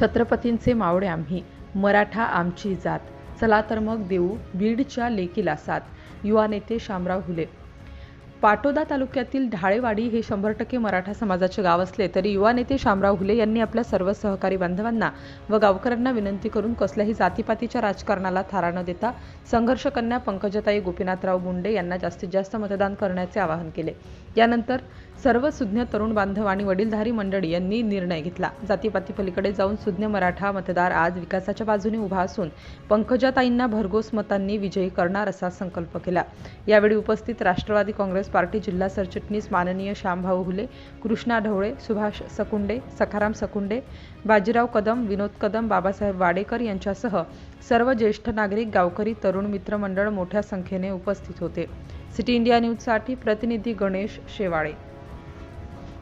छत्रपतींचे मावळे आम्ही. मराठा आमची जात. चला तर मग देऊ बीडच्या लेकीला साथ. युवा नेते शामराव हुले. पाटोदा तालुक्यातील ढाळेवाडी हे शंभर टक्के मराठा समाजाचे गाव असले तरी युवा नेते शामराव हुले यांनी आपल्या सर्व सहकारी बांधवांना व गावकऱ्यांना विनंती करून कसल्याही जातीपातीच्या राजकारणाला थारा न देता संघर्षकन्या पंकजताई गोपीनाथराव मुंडे यांना जास्तीत जास्त मतदान करण्याचे आवाहन केले. यानंतर सर्व सुज्ञ तरुण बांधव आणि वडीलधारी मंडळी यांनी निर्णय घेतला. जातीपाती पलीकडे जाऊन सुज्ञ मराठा मतदार आज विकासाच्या बाजूने उभा असून पंकजाताईंना भरघोस मतांनी विजयी करणार असा संकल्प केला. यावेळी उपस्थित राष्ट्रवादी काँग्रेस काँग्रेस पार्टी जिल्हा सरचिटणीस माननीय श्यामभाऊ हुले कृष्णा ढवळे सुभाष सकुंडे सखाराम सकुंडे बाजीराव कदम विनोद कदम बाबासाहेब वाडेकर यांच्यासह सर्व ज्येष्ठ नागरिक गावकरी तरुण मित्रमंडळ मोठ्या संख्येने उपस्थित होते. सिटी इंडिया न्यूजसाठी प्रतिनिधी गणेश शेवाळे.